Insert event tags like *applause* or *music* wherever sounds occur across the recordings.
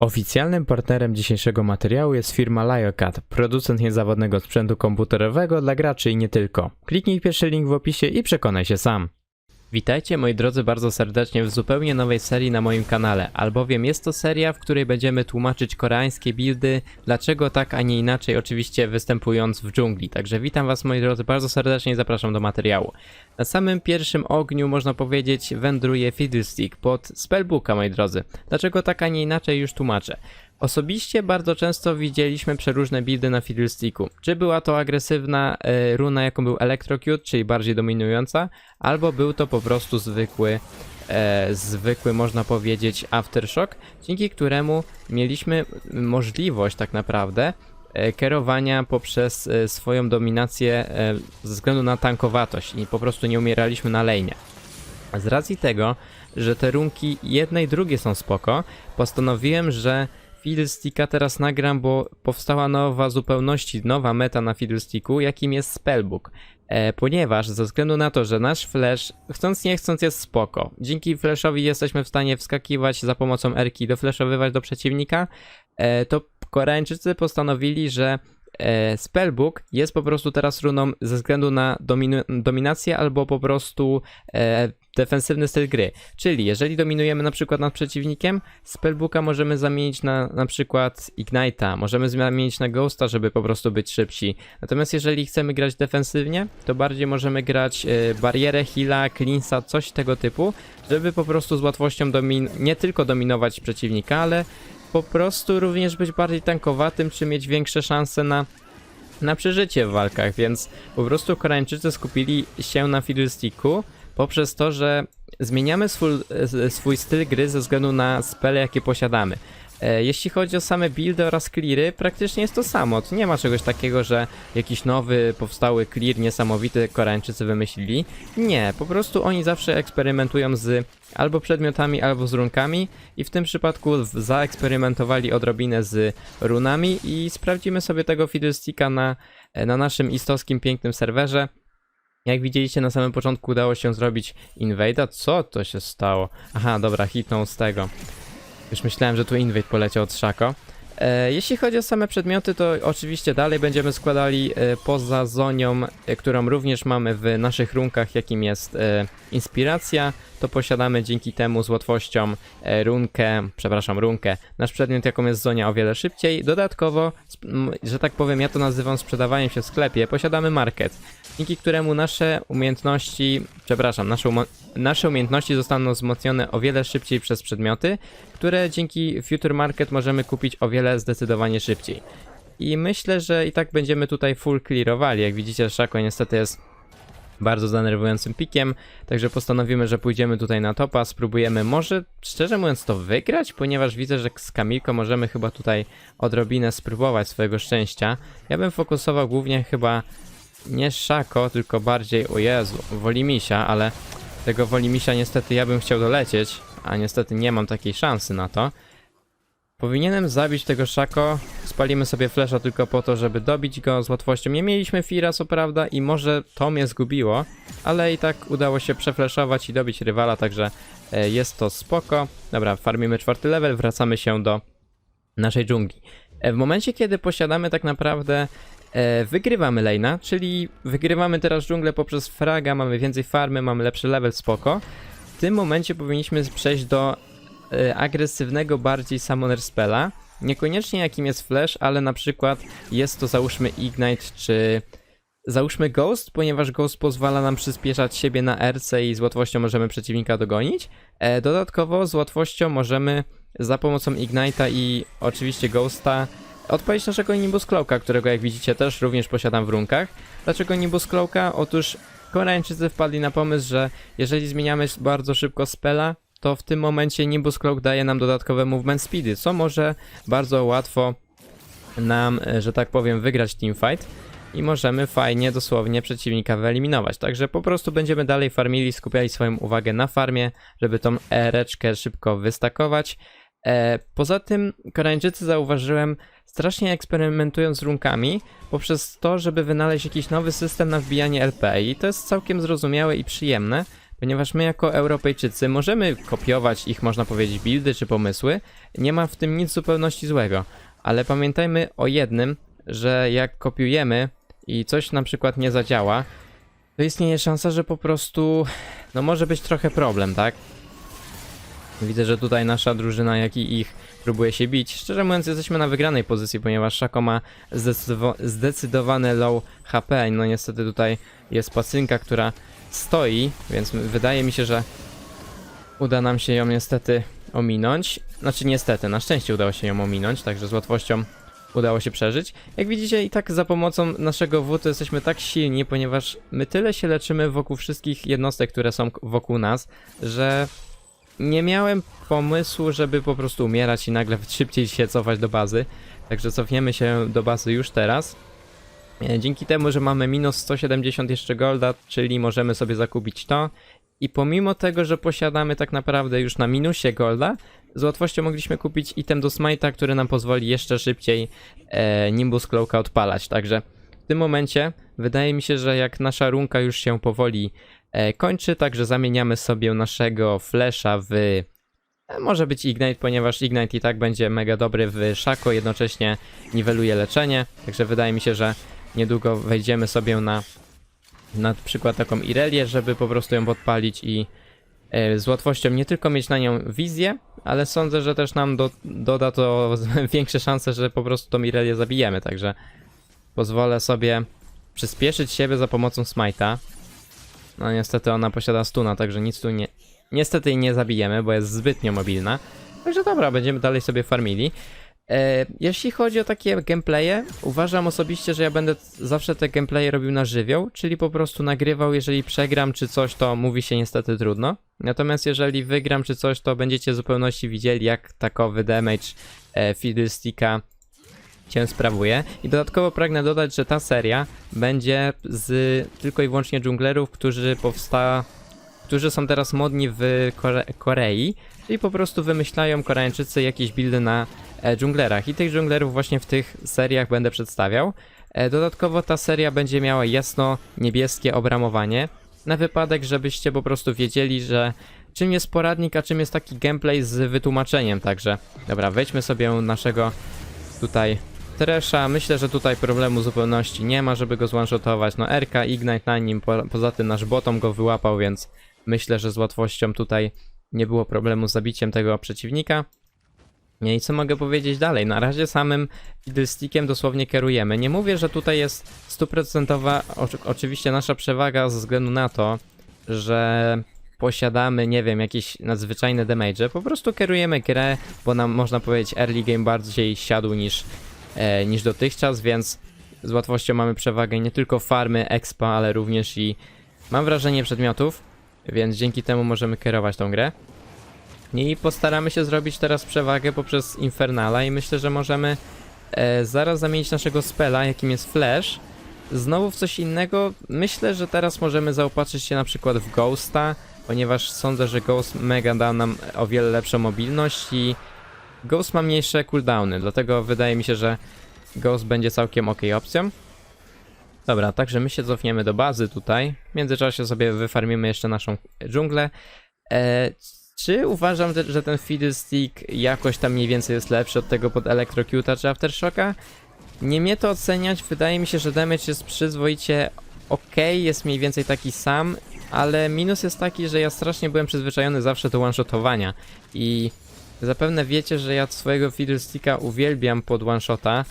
Oficjalnym partnerem dzisiejszego materiału jest firma Liocat, producent niezawodnego sprzętu komputerowego dla graczy i nie tylko. Kliknij pierwszy link w opisie i przekonaj się sam. Witajcie moi drodzy bardzo serdecznie w zupełnie nowej serii na moim kanale, albowiem jest to seria, w której będziemy tłumaczyć koreańskie buildy, dlaczego tak, a nie inaczej, oczywiście występując w dżungli. Także witam was moi drodzy bardzo serdecznie i zapraszam do materiału. Na samym pierwszym ogniu, można powiedzieć, wędruje Fiddlestick pod Spellbooka, moi drodzy. Dlaczego tak, a nie inaczej, już tłumaczę. Osobiście bardzo często widzieliśmy przeróżne buildy na Fiddlesticku. Czy była to agresywna e, runa, jaką był Electrocute, czyli bardziej dominująca, albo był to po prostu zwykły, e, zwykły, można powiedzieć, Aftershock, dzięki któremu mieliśmy możliwość tak naprawdę e, kierowania poprzez e, swoją dominację e, ze względu na tankowatość i po prostu nie umieraliśmy na lejnie. Z racji tego, że te runki jedne i drugie są spoko, postanowiłem, że Fiddlesticka teraz nagram, bo powstała nowa zupełności, nowa meta na Fiddlesticku, jakim jest Spellbook. E, ponieważ ze względu na to, że nasz flash, chcąc nie chcąc, jest spoko. Dzięki flashowi jesteśmy w stanie wskakiwać za pomocą erki, doflashowywać do przeciwnika, e, to Koreańczycy postanowili, że e, Spellbook jest po prostu teraz runą ze względu na dominu- dominację albo po prostu e, defensywny styl gry. Czyli jeżeli dominujemy na przykład nad przeciwnikiem, Spellbooka możemy zamienić na na przykład Ignite'a, możemy zamienić na Ghosta, żeby po prostu być szybsi. Natomiast jeżeli chcemy grać defensywnie, to bardziej możemy grać e, barierę, heala, cleansa, coś tego typu, żeby po prostu z łatwością nie tylko dominować przeciwnika, ale po prostu również być bardziej tankowatym, czy mieć większe szanse na na przeżycie w walkach, więc po prostu Koreańczycy skupili się na Fiddlesticku poprzez to, że zmieniamy swój, e, swój styl gry ze względu na spele, jakie posiadamy. E, Jeśli chodzi o same buildy oraz cleary, praktycznie jest to samo. Tu nie ma czegoś takiego, że jakiś nowy, powstały clear niesamowity Koreańczycy wymyślili. Nie, po prostu oni zawsze eksperymentują z albo przedmiotami, albo z runkami i w tym przypadku zaeksperymentowali odrobinę z runami i sprawdzimy sobie tego Fiddlesticka na, na naszym istowskim pięknym serwerze. Jak widzieliście na samym początku udało się zrobić Invade'a. Co to się stało? Aha, dobra, hitnął z tego. Już myślałem, że tu Invade poleciał od Szako. E, jeśli chodzi o same przedmioty, to oczywiście dalej będziemy składali e, poza zonią, e, którą również mamy w naszych runkach, jakim jest e, inspiracja, to posiadamy dzięki temu z łatwością e, runkę, przepraszam, runkę, nasz przedmiot jaką jest zonia o wiele szybciej. Dodatkowo, że tak powiem, ja to nazywam sprzedawaniem się w sklepie, posiadamy market, dzięki któremu nasze umiejętności, przepraszam, nasze, nasze umiejętności zostaną wzmocnione o wiele szybciej przez przedmioty, które dzięki Future Market możemy kupić o wiele zdecydowanie szybciej. I myślę, że i tak będziemy tutaj full clearowali. Jak widzicie, Szako niestety jest bardzo zdenerwującym pikiem, także postanowimy, że pójdziemy tutaj na topa, spróbujemy może, szczerze mówiąc, to wygrać, ponieważ widzę, że z Kamilko możemy chyba tutaj odrobinę spróbować swojego szczęścia. Ja bym fokusował głównie chyba nie Szako, tylko bardziej, o Jezu, Wolimisia, ale tego Wolimisia niestety ja bym chciał dolecieć, a niestety nie mam takiej szansy na to. Powinienem zabić tego Szako, spalimy sobie flesza tylko po to, żeby dobić go z łatwością. Nie mieliśmy Fira, co prawda, i może to mnie zgubiło, ale i tak udało się przefleszować i dobić rywala, także e, jest to spoko. Dobra, farmimy czwarty level, wracamy się do naszej dżungli. E, w momencie, kiedy posiadamy tak naprawdę e, wygrywamy lane'a, czyli wygrywamy teraz dżunglę poprzez fraga, mamy więcej farmy, mamy lepszy level, spoko. W tym momencie powinniśmy przejść do e, agresywnego bardziej summoner spella. Niekoniecznie jakim jest flash, ale na przykład jest to załóżmy ignite czy załóżmy ghost, ponieważ ghost pozwala nam przyspieszać siebie na RC i z łatwością możemy przeciwnika dogonić. E, dodatkowo z łatwością możemy za pomocą ignite'a i oczywiście ghosta odpalić naszego Nimbus Cloaka, którego jak widzicie też również posiadam w runkach. Dlaczego Nimbus Cloaka? Otóż Koreańczycy wpadli na pomysł, że jeżeli zmieniamy bardzo szybko spela, to w tym momencie Nimbus Cloak daje nam dodatkowe movement speedy, co może bardzo łatwo nam, e, że tak powiem, wygrać teamfight i możemy fajnie, dosłownie przeciwnika wyeliminować. Także po prostu będziemy dalej farmili, skupiali swoją uwagę na farmie, żeby tą ereczkę szybko wystakować. E, poza tym Koreańczycy zauważyłem, strasznie eksperymentują z runkami poprzez to, żeby wynaleźć jakiś nowy system na wbijanie LP i to jest całkiem zrozumiałe i przyjemne, ponieważ my jako Europejczycy możemy kopiować ich, można powiedzieć, buildy czy pomysły, nie ma w tym nic zupełności złego, ale pamiętajmy o jednym, że jak kopiujemy i coś na przykład nie zadziała, to istnieje szansa, że po prostu, no może być trochę problem, tak? Widzę, że tutaj nasza drużyna, jak i ich próbuje się bić. Szczerze mówiąc, jesteśmy na wygranej pozycji, ponieważ Szako ma zdecydowa- zdecydowane low HP. No niestety tutaj jest pacynka, która stoi, więc wydaje mi się, że uda nam się ją niestety ominąć. Znaczy niestety, na szczęście udało się ją ominąć, także z łatwością udało się przeżyć. Jak widzicie, i tak za pomocą naszego W to jesteśmy tak silni, ponieważ my tyle się leczymy wokół wszystkich jednostek, które są wokół nas, że nie miałem pomysłu, żeby po prostu umierać i nagle szybciej się cofać do bazy. Także cofniemy się do bazy już teraz. E, Dzięki temu, że mamy minus 170 jeszcze golda, czyli możemy sobie zakupić to. I pomimo tego, że posiadamy tak naprawdę już na minusie golda, z łatwością mogliśmy kupić item do smite'a, który nam pozwoli jeszcze szybciej e, Nimbus Cloaka odpalać. Także w tym momencie wydaje mi się, że jak nasza runka już się powoli kończy, także zamieniamy sobie naszego flasha w e, może być Ignite, ponieważ Ignite i tak będzie mega dobry w Shaco, jednocześnie niweluje leczenie, także wydaje mi się, że niedługo wejdziemy sobie na na przykład taką Irelię, żeby po prostu ją podpalić i e, z łatwością nie tylko mieć na nią wizję, ale sądzę, że też nam do, doda to *laughs* większe szanse, że po prostu tą Irelię zabijemy, także pozwolę sobie przyspieszyć siebie za pomocą smite'a. No niestety ona posiada stuna, także nic tu nie... Niestety nie zabijemy, bo jest zbytnio mobilna. Także dobra, będziemy dalej sobie farmili. E, jeśli chodzi o takie gameplaye, uważam osobiście, że ja będę zawsze te gameplaye robił na żywioł, czyli po prostu nagrywał, jeżeli przegram czy coś, to mówi się niestety trudno. Natomiast jeżeli wygram czy coś, to będziecie w zupełności widzieli, jak takowy damage e, Fiddlesticka się sprawuje. I dodatkowo pragnę dodać, że ta seria będzie z tylko i wyłącznie dżunglerów, którzy powsta... którzy są teraz modni w Kore Korei, czyli po prostu wymyślają Koreańczycy jakieś buildy na e, dżunglerach. I tych dżunglerów właśnie w tych seriach będę przedstawiał. E, dodatkowo ta seria będzie miała jasno-niebieskie obramowanie, na wypadek, żebyście po prostu wiedzieli, że czym jest poradnik, a czym jest taki gameplay z wytłumaczeniem, także dobra, wejdźmy sobie naszego tutaj Tresha, myślę, że tutaj problemu zupełności nie ma, żeby go zwanshotować, no RK, Ignite na nim, po, poza tym nasz bottom go wyłapał, więc myślę, że z łatwością tutaj nie było problemu z zabiciem tego przeciwnika. Nie, i co mogę powiedzieć dalej? Na razie samym fiddlestickiem dosłownie kierujemy. Nie mówię, że tutaj jest stuprocentowa oczy- oczywiście nasza przewaga ze względu na to, że posiadamy, nie wiem, jakieś nadzwyczajne damage. Po prostu kierujemy grę, bo nam można powiedzieć early game bardziej siadł niż, e, niż dotychczas, więc z łatwością mamy przewagę nie tylko farmy, expa, ale również i mam wrażenie przedmiotów, więc dzięki temu możemy kierować tą grę. I postaramy się zrobić teraz przewagę poprzez Infernala i myślę, że możemy e, zaraz zamienić naszego spela, jakim jest Flash, znowu w coś innego. Myślę, że teraz możemy zaopatrzyć się na przykład w Ghosta, ponieważ sądzę, że Ghost mega da nam o wiele lepszą mobilność i Ghost ma mniejsze cooldowny, dlatego wydaje mi się, że Ghost będzie całkiem ok opcją. Dobra, także my się cofniemy do bazy tutaj. W międzyczasie sobie wyfarmimy jeszcze naszą dżunglę. E, czy uważam, że ten Fiddlestick jakoś tam mniej więcej jest lepszy od tego pod Electrocuta czy Aftershocka? Nie mnie to oceniać, wydaje mi się, że damage jest przyzwoicie ok, jest mniej więcej taki sam, ale minus jest taki, że ja strasznie byłem przyzwyczajony zawsze do one-shotowania i zapewne wiecie, że ja swojego Fiddlesticka uwielbiam pod one-shota,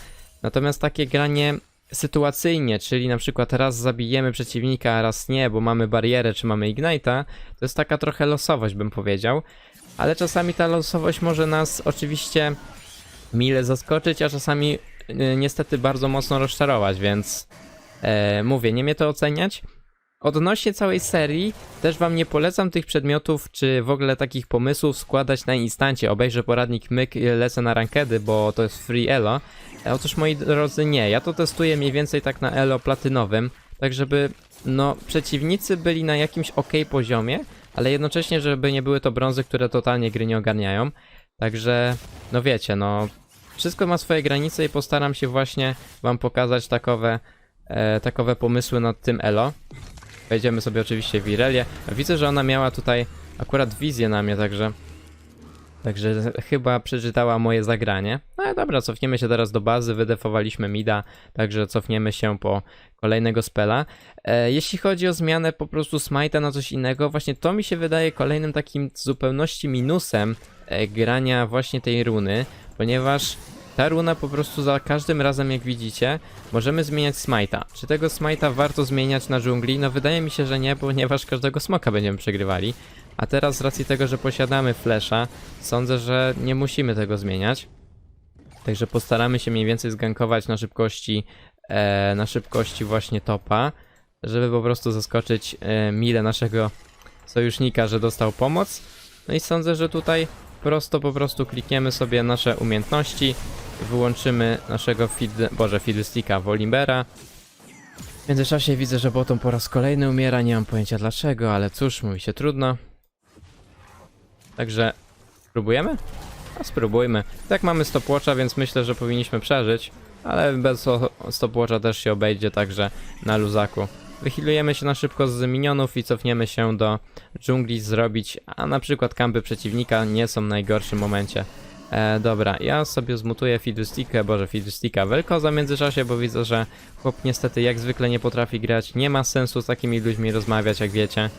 natomiast takie granie sytuacyjnie, czyli na przykład raz zabijemy przeciwnika, a raz nie, bo mamy barierę czy mamy ignite'a, to jest taka trochę losowość bym powiedział, ale czasami ta losowość może nas oczywiście mile zaskoczyć, a czasami y, niestety bardzo mocno rozczarować, więc e, mówię, nie mnie to oceniać. Odnośnie całej serii, też wam nie polecam tych przedmiotów, czy w ogóle takich pomysłów składać na instancie. Obejrzę poradnik myk, lecę na rankedy, bo to jest free elo. E, Otóż moi drodzy, nie. Ja to testuję mniej więcej tak na elo platynowym, tak żeby no przeciwnicy byli na jakimś ok poziomie, ale jednocześnie, żeby nie były to brązy, które totalnie gry nie ogarniają. Także, no wiecie, no wszystko ma swoje granice i postaram się właśnie wam pokazać takowe, e, takowe pomysły nad tym elo. Wejdziemy sobie oczywiście w Irelię. Widzę, że ona miała tutaj akurat wizję na mnie, także... Także chyba przeczytała moje zagranie. No dobra, cofniemy się teraz do bazy, wydefowaliśmy mida, także cofniemy się po kolejnego spela. E, jeśli chodzi o zmianę po prostu smite'a na coś innego, właśnie to mi się wydaje kolejnym takim zupełności minusem e, grania właśnie tej runy, ponieważ ta runa po prostu za każdym razem, jak widzicie, możemy zmieniać smite'a. Czy tego smite'a warto zmieniać na dżungli? No wydaje mi się, że nie, ponieważ każdego smoka będziemy przegrywali. A teraz z racji tego, że posiadamy flesza, sądzę, że nie musimy tego zmieniać. Także postaramy się mniej więcej zgankować na szybkości, e, na szybkości właśnie topa, żeby po prostu zaskoczyć e, mile naszego sojusznika, że dostał pomoc. No i sądzę, że tutaj prosto po prostu klikniemy sobie nasze umiejętności, wyłączymy naszego feed, boże, fiddlesticka Wolimbera. W międzyczasie widzę, że bottom po raz kolejny umiera, nie mam pojęcia dlaczego, ale cóż, mówi się trudno. Także spróbujemy? A spróbujmy. Tak mamy stopwatcha, więc myślę, że powinniśmy przeżyć, ale bez stopwatcha też się obejdzie, także na luzaku. Wychilujemy się na szybko z minionów i cofniemy się do dżungli zrobić, a na przykład kampy przeciwnika nie są w najgorszym momencie. E, dobra, ja sobie zmutuję Fiddlestickę, boże Fiddlesticka Velkoza w międzyczasie, bo widzę, że chłop niestety jak zwykle nie potrafi grać, nie ma sensu z takimi ludźmi rozmawiać, jak wiecie,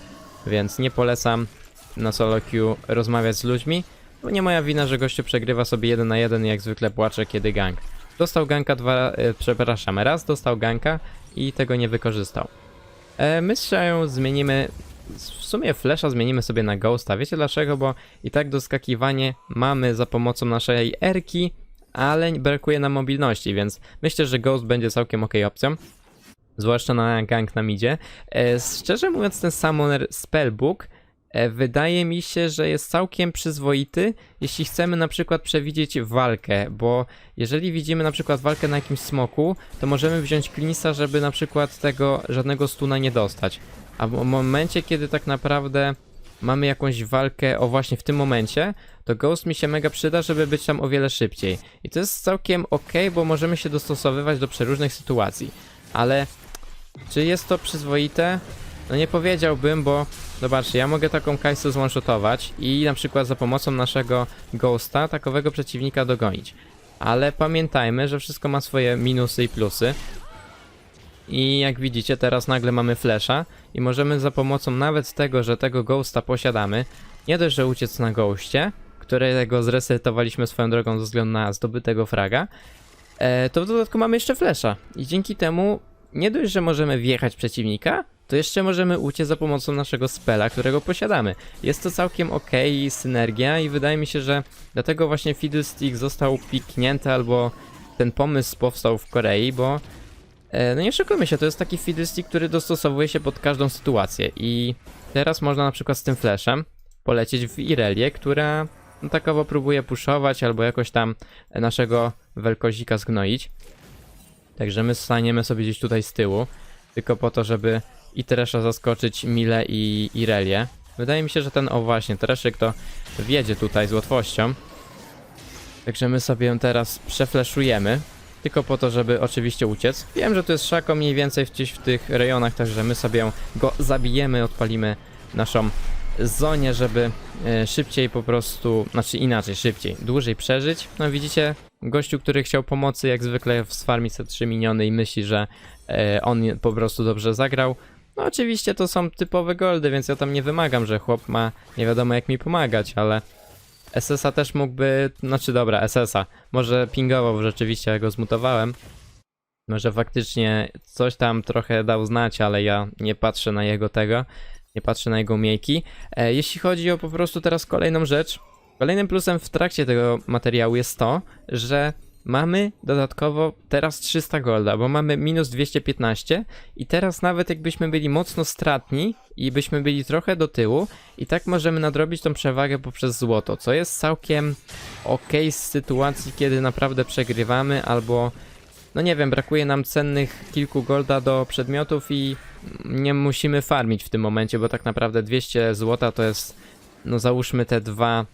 więc nie polecam na solo queue rozmawiać z ludźmi, bo nie moja wina, że gościu przegrywa sobie jeden na jeden i jak zwykle płacze kiedy gank. Dostał ganka dwa, e, przepraszam, raz dostał ganka i tego nie wykorzystał. E, my się zmienimy, w sumie flasha zmienimy sobie na ghosta, wiecie dlaczego? Bo i tak doskakiwanie mamy za pomocą naszej erki, ale brakuje nam mobilności, więc myślę, że ghost będzie całkiem ok opcją. Zwłaszcza na gang na midzie. E, szczerze mówiąc, ten Summoner Spellbook e, wydaje mi się, że jest całkiem przyzwoity, jeśli chcemy na przykład przewidzieć walkę, bo jeżeli widzimy na przykład walkę na jakimś smoku, to możemy wziąć Klinisa, żeby na przykład tego żadnego stuna nie dostać. A w momencie, kiedy tak naprawdę mamy jakąś walkę, o właśnie w tym momencie, to Ghost mi się mega przyda, żeby być tam o wiele szybciej. I to jest całkiem ok, bo możemy się dostosowywać do przeróżnych sytuacji. Ale czy jest to przyzwoite? No nie powiedziałbym, bo zobaczcie, ja mogę taką Kai'Sa zone-shotować i na przykład za pomocą naszego Ghosta takowego przeciwnika dogonić. Ale pamiętajmy, że wszystko ma swoje minusy i plusy. I jak widzicie, teraz nagle mamy flesza i możemy za pomocą nawet tego, że tego Ghosta posiadamy, nie dość, że uciec na Ghostie, którego zresetowaliśmy swoją drogą ze względu na zdobytego fraga, e, to w dodatku mamy jeszcze flesza. I dzięki temu nie dość, że możemy wjechać przeciwnika, to jeszcze możemy uciec za pomocą naszego spela, którego posiadamy. Jest to całkiem ok synergia i wydaje mi się, że dlatego właśnie Fiddlestick został piknięty albo ten pomysł powstał w Korei, bo no nie szukujmy się, to jest taki Fiddlestick, który dostosowuje się pod każdą sytuację i teraz można na przykład z tym flashem polecieć w Irelię, która no, takowo próbuje puszować albo jakoś tam naszego welkozika zgnoić. Także my staniemy sobie gdzieś tutaj z tyłu, tylko po to, żeby i Tresha zaskoczyć Mile i Irelię. Wydaje mi się, że ten, o właśnie, Treszyk to wjedzie tutaj z łatwością. Także my sobie teraz przefleszujemy, tylko po to, żeby oczywiście uciec. Wiem, że tu jest szako mniej więcej gdzieś w tych rejonach, także my sobie go zabijemy, odpalimy naszą zonie, żeby e, szybciej po prostu, znaczy inaczej, szybciej, dłużej przeżyć. No widzicie, gościu, który chciał pomocy, jak zwykle w se 3 miniony i myśli, że e, on po prostu dobrze zagrał. No oczywiście to są typowe goldy, więc ja tam nie wymagam, że chłop ma nie wiadomo jak mi pomagać, ale SS-a też mógłby, znaczy dobra, SS-a, może pingował rzeczywiście, ja go zmutowałem. Może faktycznie coś tam trochę dał znać, ale ja nie patrzę na jego tego, nie patrzę na jego umiejki. E, jeśli chodzi o po prostu teraz kolejną rzecz, kolejnym plusem w trakcie tego materiału jest to, że mamy dodatkowo teraz 300 golda, bo mamy minus 215 i teraz nawet jakbyśmy byli mocno stratni i byśmy byli trochę do tyłu i tak możemy nadrobić tą przewagę poprzez złoto, co jest całkiem ok z sytuacji, kiedy naprawdę przegrywamy albo no nie wiem, brakuje nam cennych kilku golda do przedmiotów i nie musimy farmić w tym momencie, bo tak naprawdę 200 złota to jest, no załóżmy te dwa,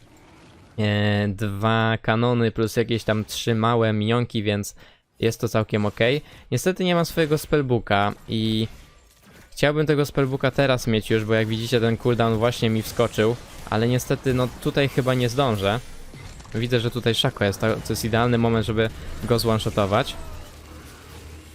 dwa kanony plus jakieś tam trzy małe minionki, więc jest to całkiem ok. Niestety nie mam swojego spellbooka i Chciałbym tego spellbooka teraz mieć już, bo jak widzicie ten cooldown właśnie mi wskoczył, ale niestety no tutaj chyba nie zdążę. Widzę, że tutaj Szako jest, to to jest idealny moment, żeby go zone-shotować.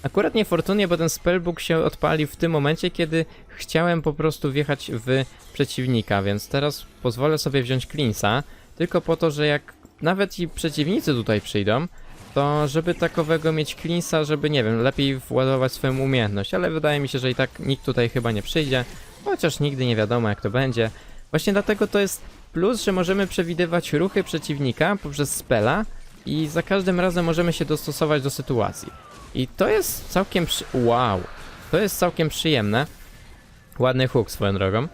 Akurat niefortunnie, bo ten spellbook się odpalił w tym momencie, kiedy chciałem po prostu wjechać w przeciwnika, więc teraz pozwolę sobie wziąć Cleansa, tylko po to, że jak nawet i przeciwnicy tutaj przyjdą, to żeby takowego mieć Cleansa, żeby nie wiem, lepiej władować swoją umiejętność, ale wydaje mi się, że i tak nikt tutaj chyba nie przyjdzie, chociaż nigdy nie wiadomo jak to będzie. Właśnie dlatego to jest plus, że możemy przewidywać ruchy przeciwnika poprzez spela i za każdym razem możemy się dostosować do sytuacji. I to jest całkiem przy... Wow! To jest całkiem przyjemne. Ładny hook swoją drogą.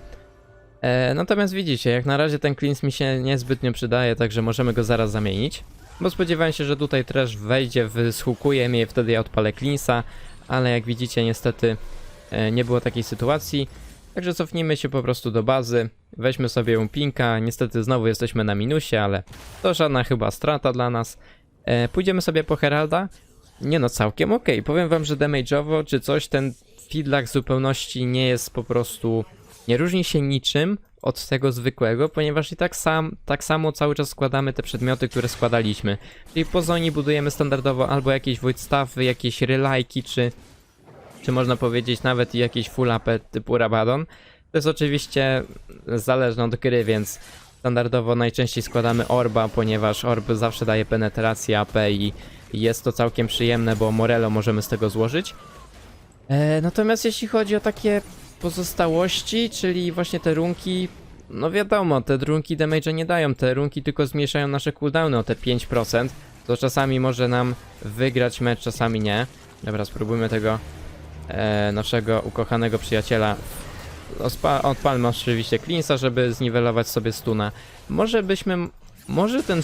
E, natomiast widzicie, jak na razie ten cleans mi się niezbytnio przydaje, także możemy go zaraz zamienić. Bo spodziewałem się, że tutaj trash wejdzie, wyschukuje mnie, wtedy ja odpalę cleansa, ale jak widzicie niestety e, nie było takiej sytuacji. Także cofnijmy się po prostu do bazy, weźmy sobie pinka, niestety znowu jesteśmy na minusie, ale to żadna chyba strata dla nas. E, pójdziemy sobie po Heralda. Nie no, całkiem okej. Powiem wam, że damage'owo czy coś, ten feedback w zupełności nie jest po prostu... Nie różni się niczym od tego zwykłego, ponieważ i tak, sam, tak samo cały czas składamy te przedmioty, które składaliśmy. Czyli po zonie budujemy standardowo albo jakieś void staffy, jakieś relajki, czy, czy można powiedzieć nawet jakieś full AP typu Rabadon. To jest oczywiście zależne od gry, więc standardowo najczęściej składamy Orba, ponieważ Orb zawsze daje penetrację AP i jest to całkiem przyjemne, bo Morello możemy z tego złożyć. E, natomiast jeśli chodzi o takie pozostałości, czyli właśnie te runki, no wiadomo, te runki damage nie dają, te runki tylko zmniejszają nasze cooldowny o te 5%, to czasami może nam wygrać mecz, czasami nie. Dobra, spróbujmy tego e, naszego ukochanego przyjaciela. Odpalmy oczywiście Cleansa, żeby zniwelować sobie stuna. Może byśmy... Może ten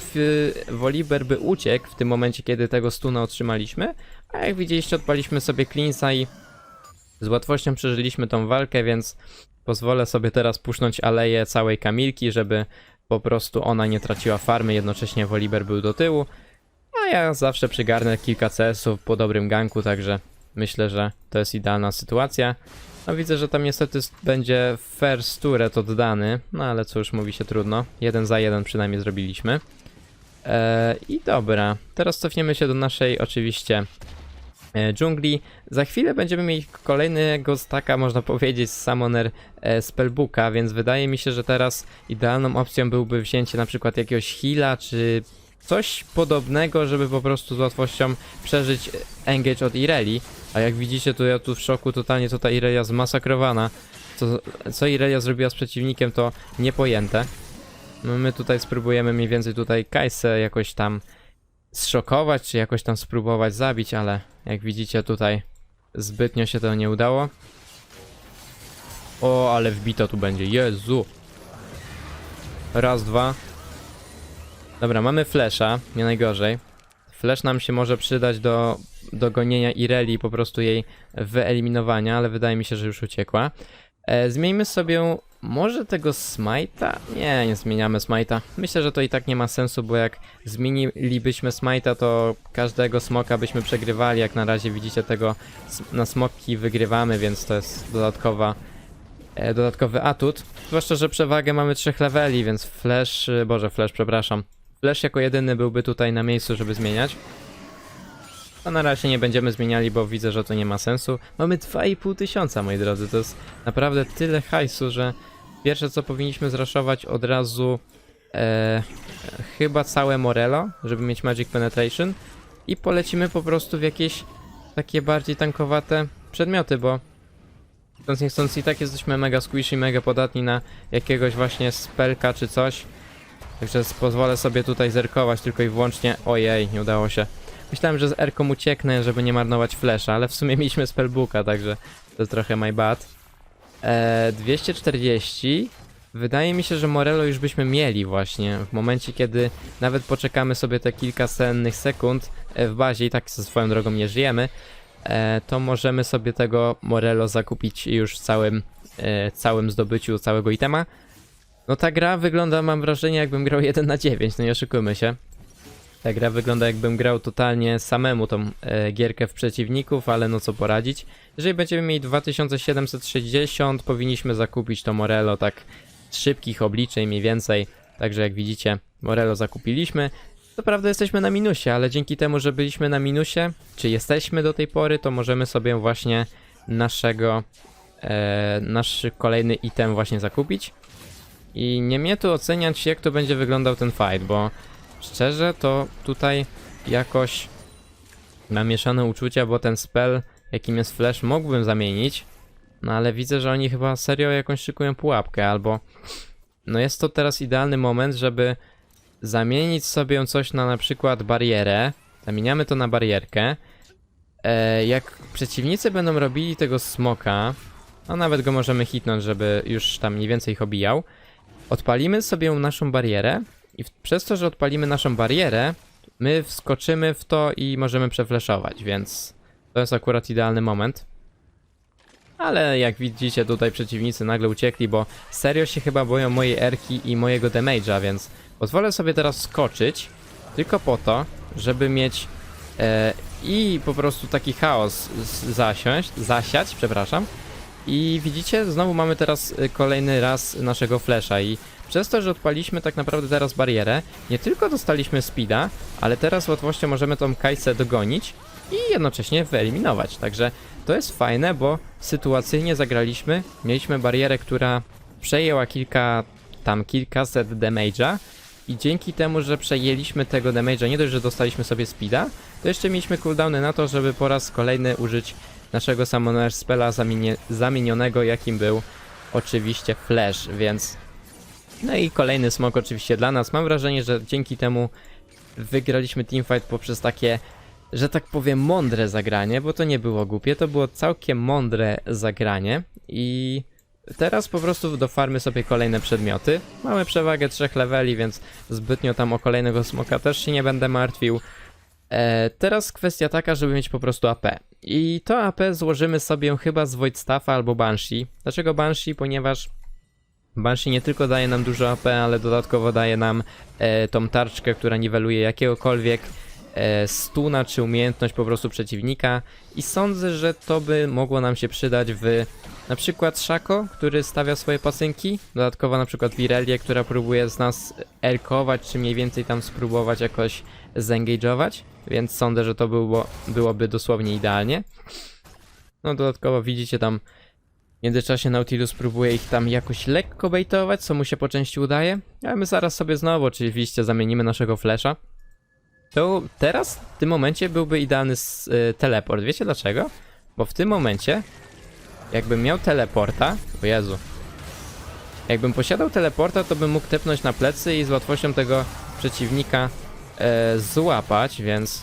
Volibear by uciekł w tym momencie, kiedy tego stuna otrzymaliśmy, a jak widzieliście, odpaliśmy sobie Cleansa i z łatwością przeżyliśmy tą walkę, więc pozwolę sobie teraz puszcząć aleję całej Kamilki, żeby po prostu ona nie traciła farmy, jednocześnie Volibear był do tyłu. A ja zawsze przygarnę kilka CS-ów po dobrym ganku, także myślę, że to jest idealna sytuacja. No widzę, że tam niestety będzie first turret oddany, no ale cóż, mówi się trudno. Jeden za jeden przynajmniej zrobiliśmy. Eee, I dobra, teraz cofniemy się do naszej oczywiście dżungli. Za chwilę będziemy mieli kolejnego staka, można powiedzieć, z Summoner e, Spellbooka, więc wydaje mi się, że teraz idealną opcją byłby wzięcie na przykład jakiegoś heala, czy coś podobnego, żeby po prostu z łatwością przeżyć engage od Ireli. A jak widzicie, to ja tu w szoku totalnie, to ta Irelia zmasakrowana. Co, co Irelia zrobiła z przeciwnikiem, to niepojęte. My tutaj spróbujemy mniej więcej tutaj Kajsę jakoś tam zszokować, czy jakoś tam spróbować zabić, ale jak widzicie tutaj zbytnio się to nie udało. O, ale wbito tu będzie, Jezu! Raz, dwa. Dobra, mamy flesza, nie najgorzej. Flash nam się może przydać do, do gonienia Ireli, po prostu jej wyeliminowania, ale wydaje mi się, że już uciekła. E, zmieńmy sobie może tego smite'a? Nie, nie zmieniamy smite'a. Myślę, że to i tak nie ma sensu, bo jak zmienilibyśmy smite'a, to każdego smoka byśmy przegrywali. Jak na razie widzicie tego na smoki wygrywamy, więc to jest dodatkowa, e, dodatkowy atut. Zwłaszcza, że przewagę mamy trzech leveli, więc flash, y, boże flash, przepraszam. Flash jako jedyny byłby tutaj na miejscu, żeby zmieniać. A na razie nie będziemy zmieniali, bo widzę, że to nie ma sensu. Mamy 2,5 tysiąca, moi drodzy. To jest naprawdę tyle hajsu, że pierwsze co powinniśmy zraszować od razu e, chyba całe Morello, żeby mieć Magic Penetration i polecimy po prostu w jakieś takie bardziej tankowate przedmioty, bo chcąc nie chcąc i tak jesteśmy mega squishy, mega podatni na jakiegoś właśnie spelka czy coś. Także pozwolę sobie tutaj zerkować tylko i wyłącznie. Ojej, nie udało się. Myślałem, że z Erką ucieknę, żeby nie marnować flesza, ale w sumie mieliśmy spellbooka, także to jest trochę my bad. Eee, 240. Wydaje mi się, że Morello już byśmy mieli właśnie w momencie, kiedy nawet poczekamy sobie te kilka sennych sekund e, w bazie i tak ze swoją drogą nie żyjemy, e, to możemy sobie tego Morello zakupić już w całym, e, całym zdobyciu całego itema. No ta gra wygląda, mam wrażenie, jakbym grał 1 na 9, no nie oszukujmy się. Ta gra wygląda jakbym grał totalnie samemu tą e, gierkę w przeciwników, ale no co poradzić. Jeżeli będziemy mieli 2760, powinniśmy zakupić to Morello tak z szybkich obliczeń mniej więcej. Także jak widzicie, Morello zakupiliśmy. Co prawda jesteśmy na minusie, ale dzięki temu, że byliśmy na minusie, czy jesteśmy do tej pory, to możemy sobie właśnie naszego, e, nasz kolejny item właśnie zakupić. I nie mnie tu oceniać, jak to będzie wyglądał ten fight, bo szczerze to tutaj jakoś mam mieszane uczucia, bo ten spell, jakim jest flash, mógłbym zamienić, no ale widzę, że oni chyba serio jakąś szykują pułapkę, albo no jest to teraz idealny moment, żeby zamienić sobie coś na na przykład barierę. Zamieniamy to na barierkę. E, jak przeciwnicy będą robili tego smoka, no nawet go możemy hitnąć, żeby już tam mniej więcej ich obijał. Odpalimy sobie naszą barierę i w, przez to, że odpalimy naszą barierę, my wskoczymy w to i możemy przefleszować, więc to jest akurat idealny moment. Ale jak widzicie tutaj przeciwnicy nagle uciekli, bo serio się chyba boją mojej erki i mojego damage'a, więc pozwolę sobie teraz skoczyć tylko po to, żeby mieć e, i po prostu taki chaos zasiąść, zasiać, przepraszam. I widzicie, znowu mamy teraz y, kolejny raz naszego flasha i przez to, że odpaliśmy tak naprawdę teraz barierę, nie tylko dostaliśmy speeda, ale teraz z łatwością możemy tą Kajsę dogonić i jednocześnie wyeliminować. Także to jest fajne, bo sytuacyjnie zagraliśmy, mieliśmy barierę, która przejęła kilka, tam kilkaset damage'a i dzięki temu, że przejęliśmy tego damage'a, nie dość, że dostaliśmy sobie speeda, to jeszcze mieliśmy cooldowny na to, żeby po raz kolejny użyć naszego Summoner Spella zamienionego, jakim był oczywiście Flash, więc... No i kolejny smok oczywiście dla nas. Mam wrażenie, że dzięki temu wygraliśmy teamfight poprzez takie, że tak powiem, mądre zagranie, bo to nie było głupie, to było całkiem mądre zagranie i teraz po prostu do farmy sobie kolejne przedmioty. Mamy przewagę trzech leveli, więc zbytnio tam o kolejnego smoka też się nie będę martwił. E, teraz kwestia taka, żeby mieć po prostu AP. I to AP złożymy sobie chyba z Void Staffa albo Banshee. Dlaczego Banshee? Ponieważ Banshee nie tylko daje nam dużo AP, ale dodatkowo daje nam e, tą tarczkę, która niweluje jakiegokolwiek e, stuna czy umiejętność po prostu przeciwnika. I sądzę, że to by mogło nam się przydać w na przykład Shaco, który stawia swoje pasynki. Dodatkowo na przykład Virelię, która próbuje z nas erkować, czy mniej więcej tam spróbować jakoś zengage'ować, więc sądzę, że to było, byłoby dosłownie idealnie. No dodatkowo widzicie tam w międzyczasie Nautilus próbuje ich tam jakoś lekko baitować, co mu się po części udaje, ale my zaraz sobie znowu oczywiście zamienimy naszego flesza. To teraz w tym momencie byłby idealny y, teleport. Wiecie dlaczego? Bo w tym momencie jakbym miał teleporta, o Jezu, jakbym posiadał teleporta, to bym mógł tepnąć na plecy i z łatwością tego przeciwnika e, złapać, więc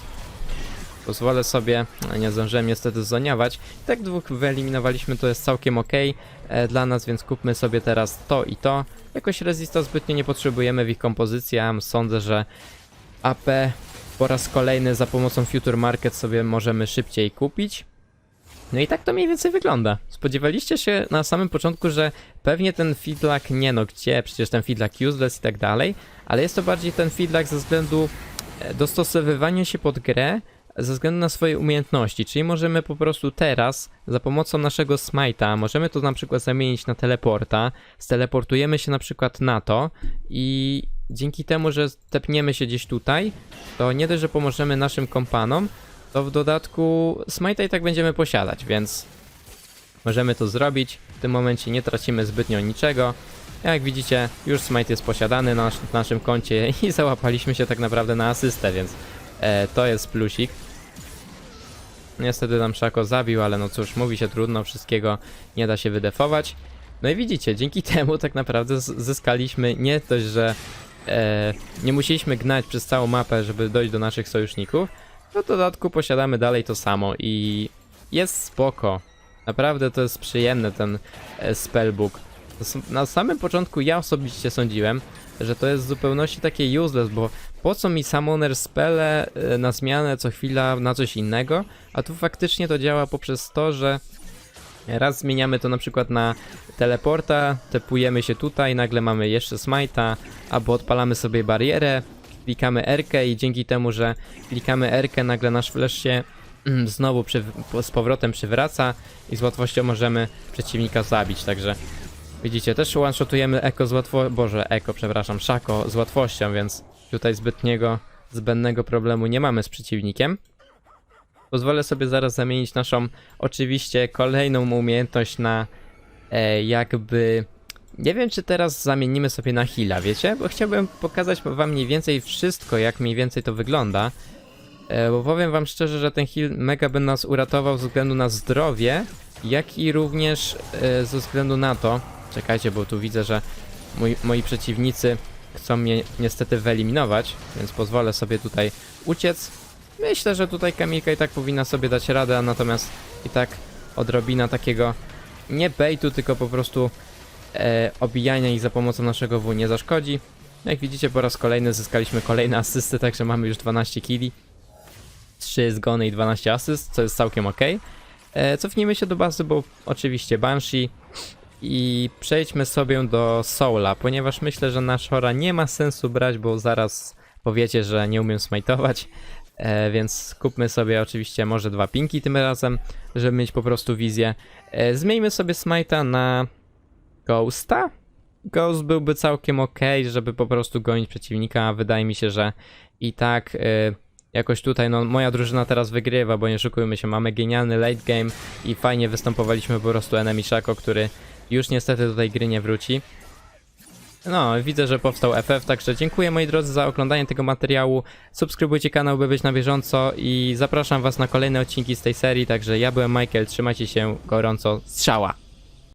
pozwolę sobie, nie zdążyłem niestety zoniować. Tak dwóch wyeliminowaliśmy, to jest całkiem ok e, dla nas, więc kupmy sobie teraz to i to. Jakoś resista zbytnio nie potrzebujemy w ich kompozycji, a sądzę, że AP po raz kolejny za pomocą Future Market sobie możemy szybciej kupić. No i tak to mniej więcej wygląda. Spodziewaliście się na samym początku, że pewnie ten feedback nie no, gdzie, przecież ten feedback useless i tak dalej, ale jest to bardziej ten feedback ze względu e, dostosowywania się pod grę, ze względu na swoje umiejętności, czyli możemy po prostu teraz za pomocą naszego smite'a, możemy to na przykład zamienić na teleporta, steleportujemy się na przykład na to i dzięki temu, że tepniemy się gdzieś tutaj, to nie dość, że pomożemy naszym kompanom, to w dodatku smite'a i tak będziemy posiadać, więc możemy to zrobić. W tym momencie nie tracimy zbytnio niczego. Jak widzicie, już smite jest posiadany na, naszym koncie i załapaliśmy się tak naprawdę na asystę, więc e, to jest plusik. Niestety nam Szako zabił, ale no cóż, mówi się trudno, wszystkiego nie da się wydefować. No i widzicie, dzięki *laughs* temu tak naprawdę zyskaliśmy nie dość, że e, nie musieliśmy gnać przez całą mapę, żeby dojść do naszych sojuszników, to w dodatku posiadamy dalej to samo i jest spoko. Naprawdę to jest przyjemne ten e, spellbook. Na samym początku ja osobiście sądziłem, że to jest w zupełności takie useless, bo po co mi summoner spele e, na zmianę co chwila na coś innego, a tu faktycznie to działa poprzez to, że raz zmieniamy to na przykład na teleporta, tepujemy się tutaj, nagle mamy jeszcze smite'a, albo odpalamy sobie barierę klikamy R i dzięki temu, że klikamy R nagle nasz flash się mm, znowu przy, z powrotem przywraca i z łatwością możemy przeciwnika zabić, także widzicie, też one-shotujemy Eko z łatwo... Boże, Eko, przepraszam, Szako z łatwością, więc tutaj zbytniego, zbędnego problemu nie mamy z przeciwnikiem. Pozwolę sobie zaraz zamienić naszą, oczywiście, kolejną umiejętność na e, jakby... Nie wiem, czy teraz zamienimy sobie na heala, wiecie? Bo chciałbym pokazać wam mniej więcej wszystko, jak mniej więcej to wygląda. E, bo powiem wam szczerze, że ten heal mega by nas uratował ze względu na zdrowie, jak i również e, ze względu na to... Czekajcie, bo tu widzę, że moi, moi przeciwnicy chcą mnie niestety wyeliminować, więc pozwolę sobie tutaj uciec. Myślę, że tutaj Kamilka i tak powinna sobie dać radę, natomiast i tak odrobina takiego nie baitu, tylko po prostu e, obijania ich za pomocą naszego W nie zaszkodzi. Jak widzicie, po raz kolejny zyskaliśmy kolejne asysty, także mamy już 12 killi. 3 zgony i 12 asyst, co jest całkiem ok. E, cofnijmy się do bazy, bo oczywiście Banshee i przejdźmy sobie do Soula, ponieważ myślę, że na Shora nie ma sensu brać, bo zaraz powiecie, że nie umiem smajtować. E, więc kupmy sobie oczywiście może dwa pinki tym razem, żeby mieć po prostu wizję. E, zmieńmy sobie smajta na Ghosta. Ghost byłby całkiem ok, żeby po prostu gonić przeciwnika, wydaje mi się, że i tak e, jakoś tutaj, no moja drużyna teraz wygrywa, bo nie szukujmy się, mamy genialny late game i fajnie występowaliśmy po prostu Enemy Shaco, który już niestety do tej gry nie wróci. No, widzę, że powstał FF, także dziękuję moi drodzy za oglądanie tego materiału. Subskrybujcie kanał, by być na bieżąco i zapraszam was na kolejne odcinki z tej serii, także ja byłem Michael, trzymajcie się gorąco, strzała!